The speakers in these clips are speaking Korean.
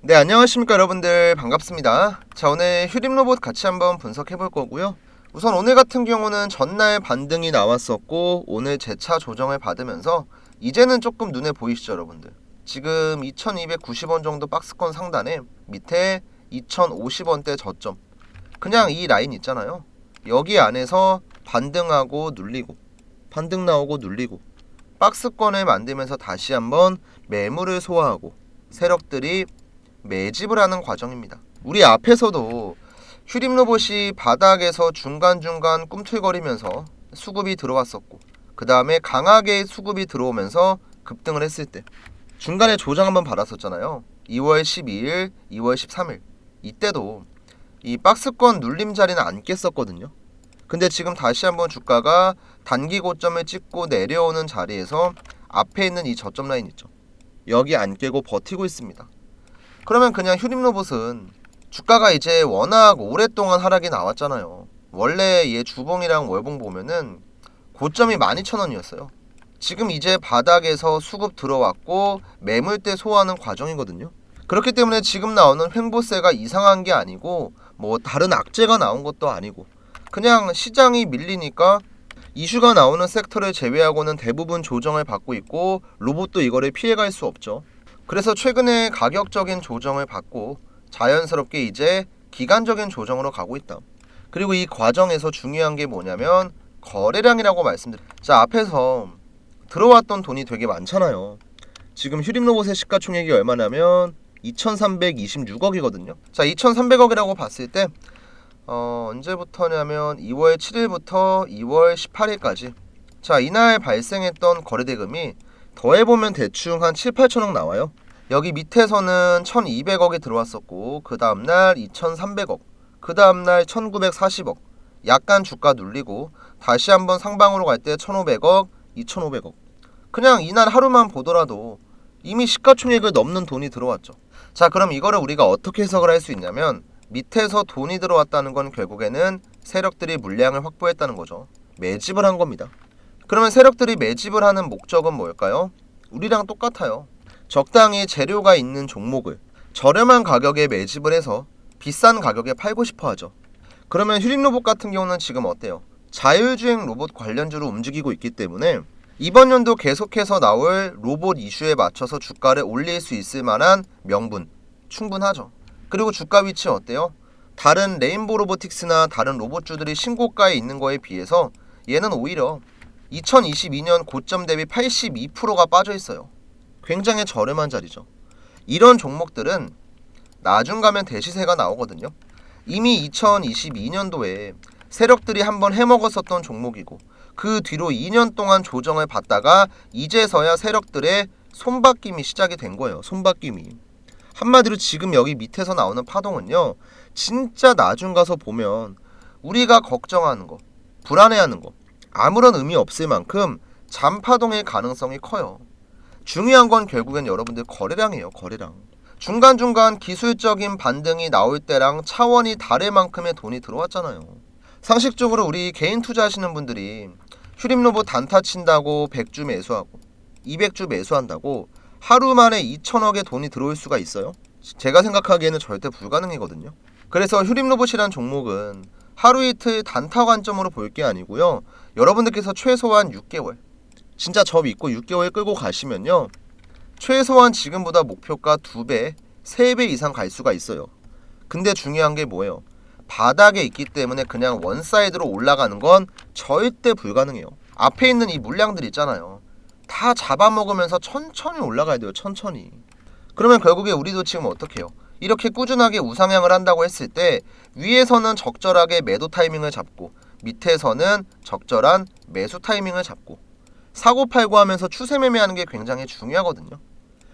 네, 안녕하십니까 여러분들 반갑습니다. 자, 오늘 휴림 로봇 같이 한번 분석해 볼 거고요. 우선 오늘 같은 경우는 전날 반등이 나왔었고 오늘 재차 조정을 받으면서 이제는 조금 눈에 보이시죠, 여러분들. 지금 2290원 정도 박스권 상단에 밑에 2050원대 저점. 그냥 이 라인 있잖아요. 여기 안에서 반등하고 눌리고 반등 나오고 눌리고 박스권을 만들면서 다시 한번 매물을 소화하고 세력들이 매집을 하는 과정입니다. 우리 앞에서도 휴림 로봇이 바닥에서 중간중간 꿈틀거리면서 수급이 들어왔었고 그 다음에 강하게 수급이 들어오면서 급등을 했을 때 중간에 조정 한번 받았었잖아요. 2월 12일, 2월 13일 이때도 이 박스권 눌림 자리는 안 깼었거든요. 근데 지금 다시 한번 주가가 단기 고점을 찍고 내려오는 자리에서 앞에 있는 이 저점 라인 있죠. 여기 안 깨고 버티고 있습니다. 그러면 그냥 휴림 로봇은 주가가 이제 워낙 오랫동안 하락이 나왔잖아요. 원래 얘 주봉이랑 월봉 보면은 고점이 12,000원이었어요. 지금 이제 바닥에서 수급 들어왔고 매물대 소화하는 과정이거든요. 그렇기 때문에 지금 나오는 횡보세가 이상한 게 아니고 뭐 다른 악재가 나온 것도 아니고 그냥 시장이 밀리니까 이슈가 나오는 섹터를 제외하고는 대부분 조정을 받고 있고 로봇도 이거를 피해갈 수 없죠. 그래서 최근에 가격적인 조정을 받고 자연스럽게 이제 기간적인 조정으로 가고 있다. 그리고 이 과정에서 중요한 게 뭐냐면 거래량이라고 말씀드려. 자 앞에서 들어왔던 돈이 되게 많잖아요. 지금 휴림 로봇의 시가총액이 얼마냐면 2,326억이거든요. 자 2,300억이라고 봤을 때 어, 언제부터냐면 2월 7일부터 2월 18일까지 자 이날 발생했던 거래대금이 더해보면 대충 한 7, 8천억 나와요. 여기 밑에서는 1200억이 들어왔었고 그 다음날 2300억 그 다음날 1940억 약간 주가 눌리고 다시 한번 상방으로 갈 때 1500억 2500억 그냥 이날 하루만 보더라도 이미 시가총액을 넘는 돈이 들어왔죠. 자 그럼 이거를 우리가 어떻게 해석을 할 수 있냐면 밑에서 돈이 들어왔다는 건 결국에는 세력들이 물량을 확보했다는 거죠. 매집을 한 겁니다. 그러면 세력들이 매집을 하는 목적은 뭘까요? 우리랑 똑같아요. 적당히 재료가 있는 종목을 저렴한 가격에 매집을 해서 비싼 가격에 팔고 싶어 하죠. 그러면 휴림 로봇 같은 경우는 지금 어때요? 자율주행 로봇 관련주로 움직이고 있기 때문에 이번 연도 계속해서 나올 로봇 이슈에 맞춰서 주가를 올릴 수 있을 만한 명분 충분하죠. 그리고 주가 위치 어때요? 다른 레인보 로보틱스나 다른 로봇주들이 신고가에 있는 거에 비해서 얘는 오히려 2022년 고점 대비 82%가 빠져 있어요. 굉장히 저렴한 자리죠. 이런 종목들은 나중 가면 대시세가 나오거든요. 이미 2022년도에 세력들이 한번 해먹었었던 종목이고 그 뒤로 2년 동안 조정을 받다가 이제서야 세력들의 손바뀜이 시작이 된 거예요. 손바뀜이. 한마디로 지금 여기 밑에서 나오는 파동은요. 진짜 나중 가서 보면 우리가 걱정하는 거, 불안해하는 거 아무런 의미 없을 만큼 잠파동의 가능성이 커요. 중요한 건 결국엔 여러분들 거래량이에요. 거래량. 중간중간 기술적인 반등이 나올 때랑 차원이 다를 만큼의 돈이 들어왔잖아요. 상식적으로 우리 개인 투자하시는 분들이 휴림 로봇 단타 친다고 100주 매수하고 200주 매수한다고 하루 만에 2천억의 돈이 들어올 수가 있어요? 제가 생각하기에는 절대 불가능이거든요. 그래서 휴림 로봇이란 종목은 하루 이틀 단타 관점으로 볼 게 아니고요. 여러분들께서 최소한 6개월, 진짜 저 믿고 6개월 끌고 가시면요. 최소한 지금보다 목표가 2배, 3배 이상 갈 수가 있어요. 근데 중요한 게 뭐예요? 바닥에 있기 때문에 그냥 원사이드로 올라가는 건 절대 불가능해요. 앞에 있는 이 물량들 있잖아요. 다 잡아먹으면서 천천히 올라가야 돼요. 천천히. 그러면 결국에 우리도 지금 어떻게 해요? 이렇게 꾸준하게 우상향을 한다고 했을 때 위에서는 적절하게 매도 타이밍을 잡고 밑에서는 적절한 매수 타이밍을 잡고 사고 팔고 하면서 추세 매매하는 게 굉장히 중요하거든요.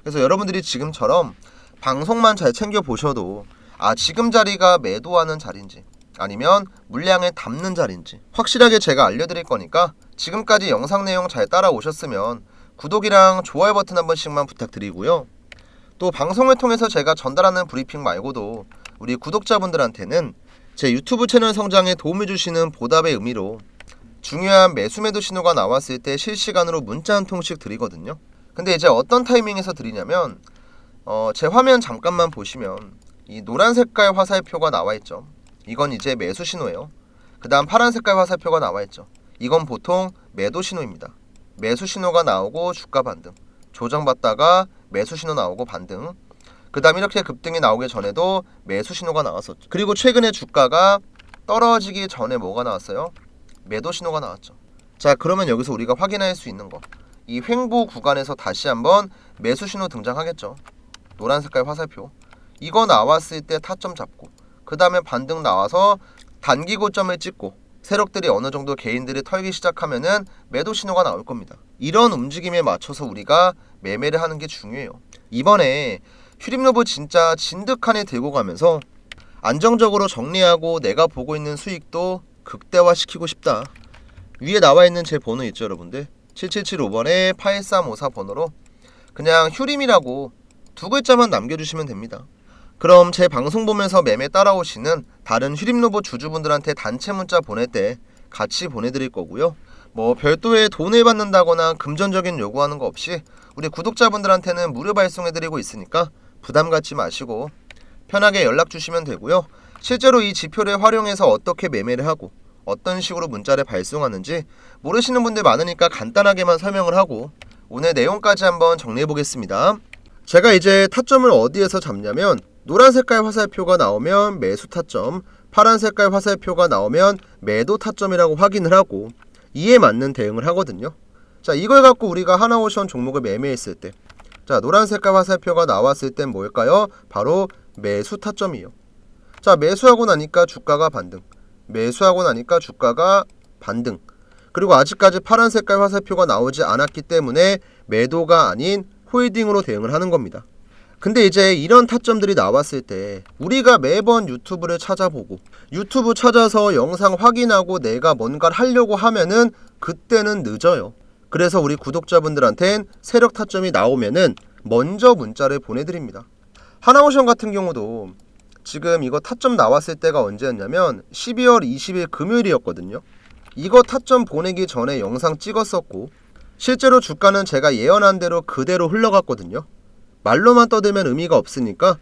그래서 여러분들이 지금처럼 방송만 잘 챙겨 보셔도 아 지금 자리가 매도하는 자리인지 아니면 물량을 담는 자리인지 확실하게 제가 알려드릴 거니까 지금까지 영상 내용 잘 따라오셨으면 구독이랑 좋아요 버튼 한 번씩만 부탁드리고요. 또 방송을 통해서 제가 전달하는 브리핑 말고도 우리 구독자분들한테는 제 유튜브 채널 성장에 도움을 주시는 보답의 의미로 중요한 매수 매도 신호가 나왔을 때 실시간으로 문자 한 통씩 드리거든요. 근데 이제 어떤 타이밍에서 드리냐면 어, 제 화면 잠깐만 보시면 이 노란 색깔 화살표가 나와 있죠. 이건 이제 매수 신호예요. 그 다음 파란 색깔 화살표가 나와 있죠. 이건 보통 매도 신호입니다. 매수 신호가 나오고 주가 반등. 조정받다가 매수 신호 나오고 반등. 그 다음 이렇게 급등이 나오기 전에도 매수 신호가 나왔었죠. 그리고 최근에 주가가 떨어지기 전에 뭐가 나왔어요? 매도 신호가 나왔죠. 자, 그러면 여기서 우리가 확인할 수 있는 거. 이 횡보 구간에서 다시 한번 매수 신호 등장하겠죠. 노란 색깔 화살표. 이거 나왔을 때 타점 잡고 그 다음에 반등 나와서 단기 고점을 찍고 세력들이 어느 정도 개인들이 털기 시작하면은 매도 신호가 나올 겁니다. 이런 움직임에 맞춰서 우리가 매매를 하는 게 중요해요. 이번에 휴림로브 진짜 진득하게 들고 가면서 안정적으로 정리하고 내가 보고 있는 수익도 극대화시키고 싶다. 위에 나와 있는 제 번호 있죠, 여러분들? 7775번에 8354 번호로 그냥 휴림이라고 두 글자만 남겨주시면 됩니다. 그럼 제 방송 보면서 매매 따라오시는 다른 휴림 로봇 주주분들한테 단체 문자 보낼 때 같이 보내드릴 거고요. 뭐 별도의 돈을 받는다거나 금전적인 요구하는 거 없이 우리 구독자분들한테는 무료 발송해드리고 있으니까 부담 갖지 마시고 편하게 연락 주시면 되고요. 실제로 이 지표를 활용해서 어떻게 매매를 하고 어떤 식으로 문자를 발송하는지 모르시는 분들 많으니까 간단하게만 설명을 하고 오늘 내용까지 한번 정리해 보겠습니다. 제가 이제 타점을 어디에서 잡냐면 노란 색깔 화살표가 나오면 매수 타점, 파란 색깔 화살표가 나오면 매도 타점이라고 확인을 하고 이에 맞는 대응을 하거든요. 자, 이걸 갖고 우리가 하나오션 종목을 매매했을 때 자, 노란 색깔 화살표가 나왔을 땐 뭘까요? 바로 매수 타점이요. 자, 매수하고 나니까 주가가 반등. 매수하고 나니까 주가가 반등. 그리고 아직까지 파란 색깔 화살표가 나오지 않았기 때문에 매도가 아닌 홀딩으로 대응을 하는 겁니다. 근데 이제 이런 타점들이 나왔을 때 우리가 매번 유튜브를 찾아보고 유튜브 찾아서 영상 확인하고 내가 뭔가를 하려고 하면은 그때는 늦어요. 그래서 우리 구독자분들한텐 세력 타점이 나오면은 먼저 문자를 보내드립니다. 하나오션 같은 경우도 지금 이거 타점 나왔을 때가 언제였냐면 12월 20일 금요일이었거든요. 이거 타점 보내기 전에 영상 찍었었고 실제로 주가는 제가 예언한 대로 그대로 흘러갔거든요. 말로만 떠들면 의미가 없으니까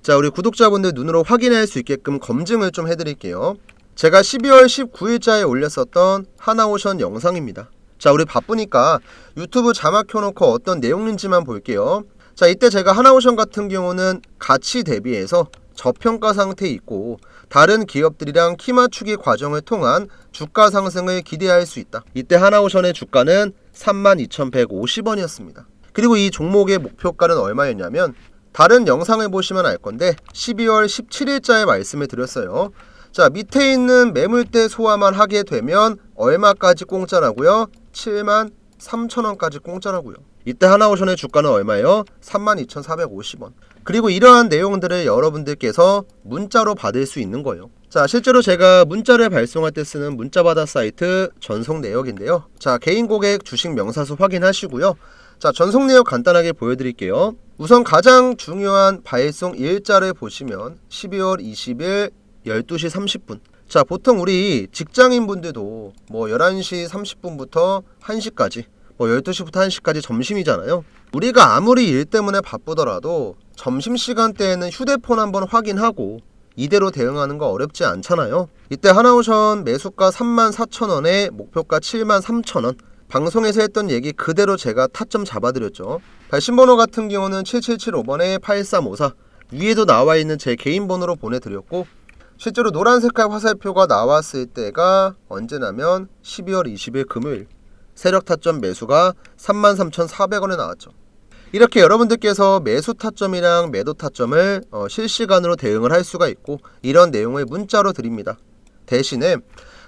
자 우리 구독자분들 눈으로 확인할 수 있게끔 검증을 좀 해드릴게요. 제가 12월 19일자에 올렸었던 하나오션 영상입니다. 자 우리 바쁘니까 유튜브 자막 켜놓고 어떤 내용인지만 볼게요. 자 이때 제가 하나오션 같은 경우는 가치 대비해서 저평가 상태에 있고 다른 기업들이랑 키 맞추기 과정을 통한 주가 상승을 기대할 수 있다. 이때 하나오션의 주가는 32,150원이었습니다. 그리고 이 종목의 목표가는 얼마였냐면 다른 영상을 보시면 알 건데 12월 17일자에 말씀을 드렸어요. 자 밑에 있는 매물대 소화만 하게 되면 얼마까지 공짜라고요? 7만 3천원까지 공짜라고요. 이때 하나오션의 주가는 얼마예요? 32,450원. 그리고 이러한 내용들을 여러분들께서 문자로 받을 수 있는 거예요. 자, 실제로 제가 문자를 발송할 때 쓰는 문자받아 사이트 전송 내역인데요. 자, 개인 고객 주식 명사수 확인하시고요. 자, 전송 내역 간단하게 보여드릴게요. 우선 가장 중요한 발송 일자를 보시면 12월 20일 12시 30분. 자, 보통 우리 직장인 분들도 뭐 11시 30분부터 1시까지 뭐 12시부터 1시까지 점심이잖아요. 우리가 아무리 일 때문에 바쁘더라도 점심시간 대에는 휴대폰 한번 확인하고 이대로 대응하는 거 어렵지 않잖아요. 이때 하나오션 매수가 34,000원에 목표가 73,000원. 방송에서 했던 얘기 그대로 제가 타점 잡아드렸죠. 발신번호 같은 경우는 7775번에 8354. 위에도 나와 있는 제 개인 번호로 보내드렸고 실제로 노란 색깔 화살표가 나왔을 때가 언제냐면 12월 20일 금요일 세력 타점 매수가 33,400원에 나왔죠. 이렇게 여러분들께서 매수 타점이랑 매도 타점을 어, 실시간으로 대응을 할 수가 있고 이런 내용을 문자로 드립니다. 대신에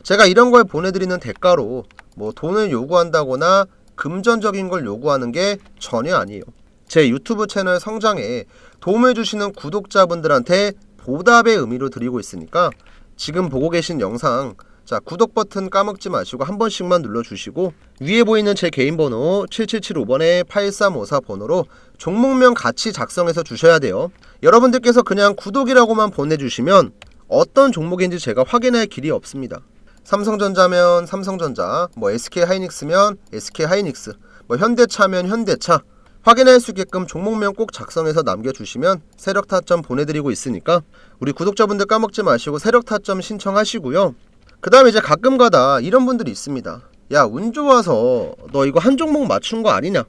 제가 이런 걸 보내드리는 대가로 뭐 돈을 요구한다거나 금전적인 걸 요구하는 게 전혀 아니에요. 제 유튜브 채널 성장에 도움을 주시는 구독자분들한테 보답의 의미로 드리고 있으니까 지금 보고 계신 영상 자 구독 버튼 까먹지 마시고 한 번씩만 눌러주시고 위에 보이는 제 개인 번호 7775번에 8354 번호로 종목명 같이 작성해서 주셔야 돼요. 여러분들께서 그냥 구독이라고만 보내주시면 어떤 종목인지 제가 확인할 길이 없습니다. 삼성전자면 삼성전자, 뭐 SK 하이닉스면 SK 하이닉스, 뭐 현대차면 현대차, 확인할 수 있게끔 종목명 꼭 작성해서 남겨주시면 세력 타점 보내드리고 있으니까 우리 구독자분들 까먹지 마시고 세력 타점 신청하시고요. 그 다음에 이제 가끔 가다 이런 분들이 있습니다. 야, 운 좋아서 너 이거 한 종목 맞춘 거 아니냐?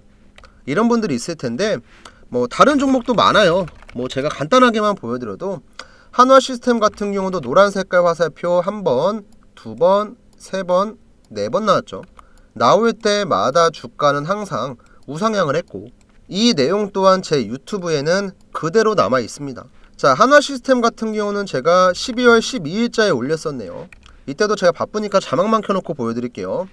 이런 분들이 있을 텐데, 뭐, 다른 종목도 많아요. 뭐, 제가 간단하게만 보여드려도, 한화 시스템 같은 경우도 노란 색깔 화살표 한 번, 두 번, 세 번, 네 번 나왔죠. 나올 때마다 주가는 항상 우상향을 했고, 이 내용 또한 제 유튜브에는 그대로 남아 있습니다. 자, 한화 시스템 같은 경우는 제가 12월 12일자에 올렸었네요. 이때도 제가 바쁘니까 자막만 켜놓고 보여드릴게요.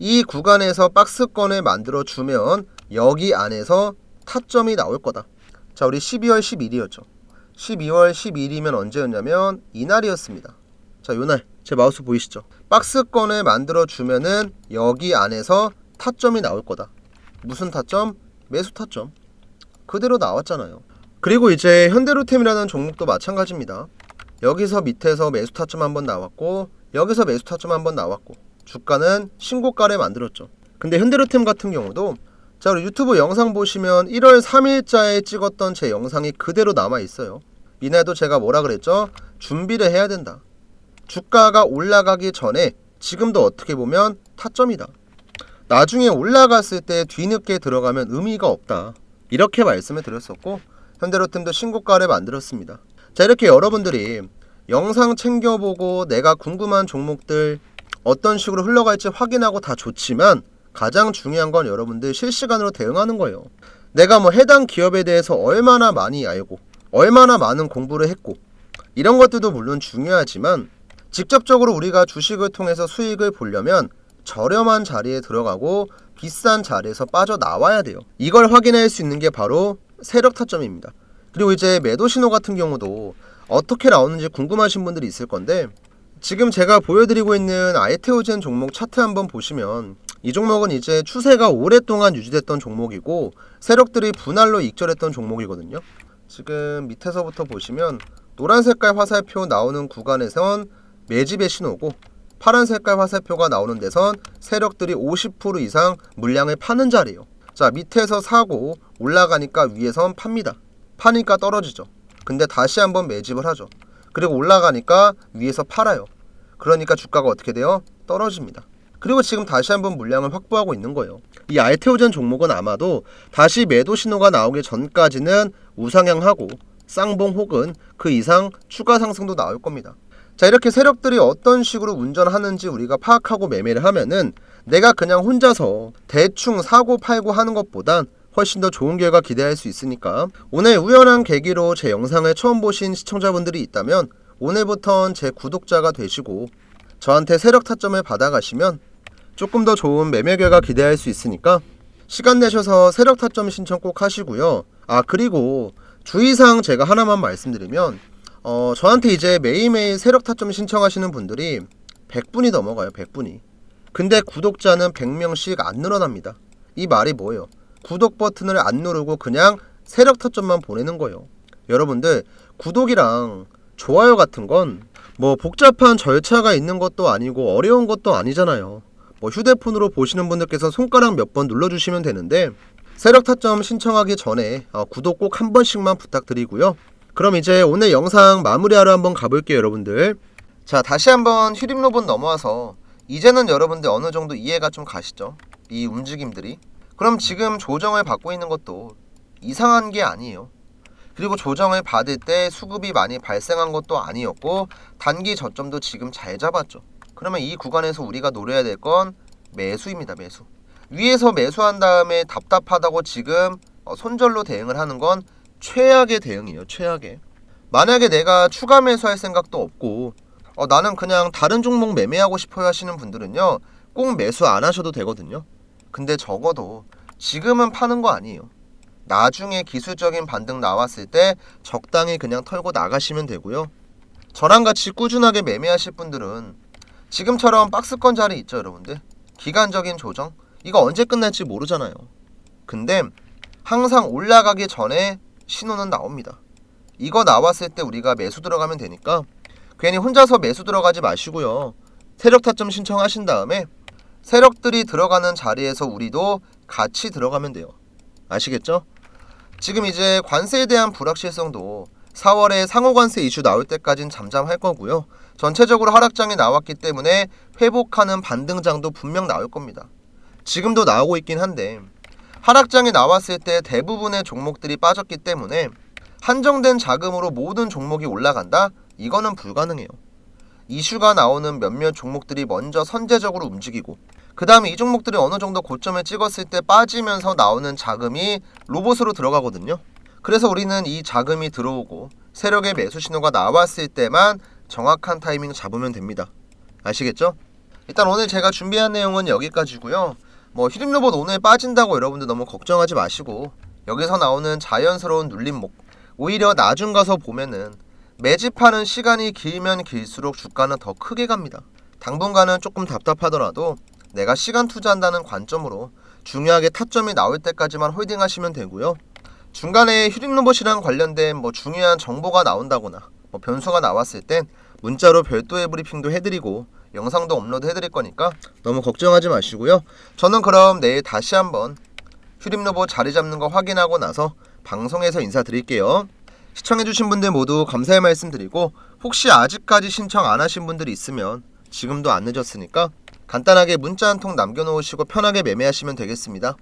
이 구간에서 박스권을 만들어 주면 여기 안에서 타점이 나올 거다. 자, 우리 12월 11일이었죠. 12월 12일이면 언제였냐면 이날이었습니다. 자, 요날 제 마우스 보이시죠? 박스권을 만들어 주면은 여기 안에서 타점이 나올 거다. 무슨 타점? 매수 타점. 그대로 나왔잖아요. 그리고 이제 현대로템이라는 종목도 마찬가지입니다. 여기서 밑에서 매수 타점 한번 나왔고 여기서 매수 타점 한번 나왔고 주가는 신고가를 만들었죠. 근데 현대로템 같은 경우도 자 우리 유튜브 영상 보시면 1월 3일자에 찍었던 제 영상이 그대로 남아 있어요. 이날도 제가 뭐라 그랬죠? 준비를 해야 된다. 주가가 올라가기 전에 지금도 어떻게 보면 타점이다. 나중에 올라갔을 때 뒤늦게 들어가면 의미가 없다. 이렇게 말씀을 드렸었고 현대로템도 신고가를 만들었습니다. 자 이렇게 여러분들이 영상 챙겨보고 내가 궁금한 종목들 어떤 식으로 흘러갈지 확인하고 다 좋지만 가장 중요한 건 여러분들 실시간으로 대응하는 거예요. 내가 뭐 해당 기업에 대해서 얼마나 많이 알고 얼마나 많은 공부를 했고 이런 것들도 물론 중요하지만 직접적으로 우리가 주식을 통해서 수익을 보려면 저렴한 자리에 들어가고 비싼 자리에서 빠져나와야 돼요. 이걸 확인할 수 있는 게 바로 세력 타점입니다. 그리고 이제 매도 신호 같은 경우도 어떻게 나오는지 궁금하신 분들이 있을 건데 지금 제가 보여드리고 있는 아이테오젠 종목 차트 한번 보시면 이 종목은 이제 추세가 오랫동안 유지됐던 종목이고 세력들이 분할로 익절했던 종목이거든요. 지금 밑에서부터 보시면 노란 색깔 화살표 나오는 구간에선 매집의 신호고 파란 색깔 화살표가 나오는 데선 세력들이 50% 이상 물량을 파는 자리예요. 자 밑에서 사고 올라가니까 위에선 팝니다. 파니까 떨어지죠. 근데 다시 한번 매집을 하죠. 그리고 올라가니까 위에서 팔아요. 그러니까 주가가 어떻게 돼요? 떨어집니다. 그리고 지금 다시 한번 물량을 확보하고 있는 거예요. 이 알테오젠 종목은 아마도 다시 매도 신호가 나오기 전까지는 우상향하고 쌍봉 혹은 그 이상 추가 상승도 나올 겁니다. 자, 이렇게 세력들이 어떤 식으로 운전하는지 우리가 파악하고 매매를 하면은 내가 그냥 혼자서 대충 사고 팔고 하는 것보단 훨씬 더 좋은 결과 기대할 수 있으니까 오늘 우연한 계기로 제 영상을 처음 보신 시청자분들이 있다면 오늘부턴 제 구독자가 되시고 저한테 세력 타점을 받아가시면 조금 더 좋은 매매 결과 기대할 수 있으니까 시간 내셔서 세력 타점 신청 꼭 하시고요. 아 그리고 주의사항 제가 하나만 말씀드리면 어 저한테 이제 매일매일 세력 타점 신청하시는 분들이 100분이 넘어가요. 100분이. 근데 구독자는 100명씩 안 늘어납니다. 이 말이 뭐예요? 구독 버튼을 안 누르고 그냥 세력 타점만 보내는 거예요. 여러분들 구독이랑 좋아요 같은 건 뭐 복잡한 절차가 있는 것도 아니고 어려운 것도 아니잖아요. 뭐 휴대폰으로 보시는 분들께서 손가락 몇 번 눌러주시면 되는데 세력 타점 신청하기 전에 어, 구독 꼭 한 번씩만 부탁드리고요. 그럼 이제 오늘 영상 마무리하러 한번 가볼게요, 여러분들. 자, 다시 한번 휴림 로봇 넘어와서 이제는 여러분들 어느 정도 이해가 좀 가시죠? 이 움직임들이. 그럼 지금 조정을 받고 있는 것도 이상한 게 아니에요. 그리고 조정을 받을 때 수급이 많이 발생한 것도 아니었고 단기 저점도 지금 잘 잡았죠. 그러면 이 구간에서 우리가 노려야 될 건 매수입니다. 매수. 위에서 매수한 다음에 답답하다고 지금 어, 손절로 대응을 하는 건 최악의 대응이에요. 최악의. 만약에 내가 추가 매수할 생각도 없고 어, 나는 그냥 다른 종목 매매하고 싶어요 하시는 분들은요. 꼭 매수 안 하셔도 되거든요. 근데 적어도 지금은 파는 거 아니에요. 나중에 기술적인 반등 나왔을 때 적당히 그냥 털고 나가시면 되고요. 저랑 같이 꾸준하게 매매하실 분들은 지금처럼 박스권 자리 있죠, 여러분들. 기간적인 조정 이거 언제 끝날지 모르잖아요. 근데 항상 올라가기 전에 신호는 나옵니다. 이거 나왔을 때 우리가 매수 들어가면 되니까 괜히 혼자서 매수 들어가지 마시고요. 세력 타점 신청하신 다음에 세력들이 들어가는 자리에서 우리도 같이 들어가면 돼요. 아시겠죠? 지금 이제 관세에 대한 불확실성도 4월에 상호관세 이슈 나올 때까진 잠잠할 거고요. 전체적으로 하락장이 나왔기 때문에 회복하는 반등장도 분명 나올 겁니다. 지금도 나오고 있긴 한데 하락장이 나왔을 때 대부분의 종목들이 빠졌기 때문에 한정된 자금으로 모든 종목이 올라간다? 이거는 불가능해요. 이슈가 나오는 몇몇 종목들이 먼저 선제적으로 움직이고 그 다음에 이 종목들이 어느 정도 고점을 찍었을 때 빠지면서 나오는 자금이 로봇으로 들어가거든요. 그래서 우리는 이 자금이 들어오고 세력의 매수 신호가 나왔을 때만 정확한 타이밍 잡으면 됩니다. 아시겠죠? 일단 오늘 제가 준비한 내용은 여기까지고요. 뭐 히림 로봇 오늘 빠진다고 여러분들 너무 걱정하지 마시고 여기서 나오는 자연스러운 눌림목 오히려 나중 가서 보면은 매집하는 시간이 길면 길수록 주가는 더 크게 갑니다. 당분간은 조금 답답하더라도 내가 시간 투자한다는 관점으로 중요하게 타점이 나올 때까지만 홀딩하시면 되고요. 중간에 휴림 로봇이랑 관련된 뭐 중요한 정보가 나온다거나 뭐 변수가 나왔을 땐 문자로 별도의 브리핑도 해드리고 영상도 업로드 해드릴 거니까 너무 걱정하지 마시고요. 저는 그럼 내일 다시 한번 휴림 로봇 자리 잡는 거 확인하고 나서 방송에서 인사드릴게요. 시청해주신 분들 모두 감사의 말씀 드리고 혹시 아직까지 신청 안 하신 분들이 있으면 지금도 안 늦었으니까 간단하게 문자 한 통 남겨놓으시고 편하게 매매하시면 되겠습니다.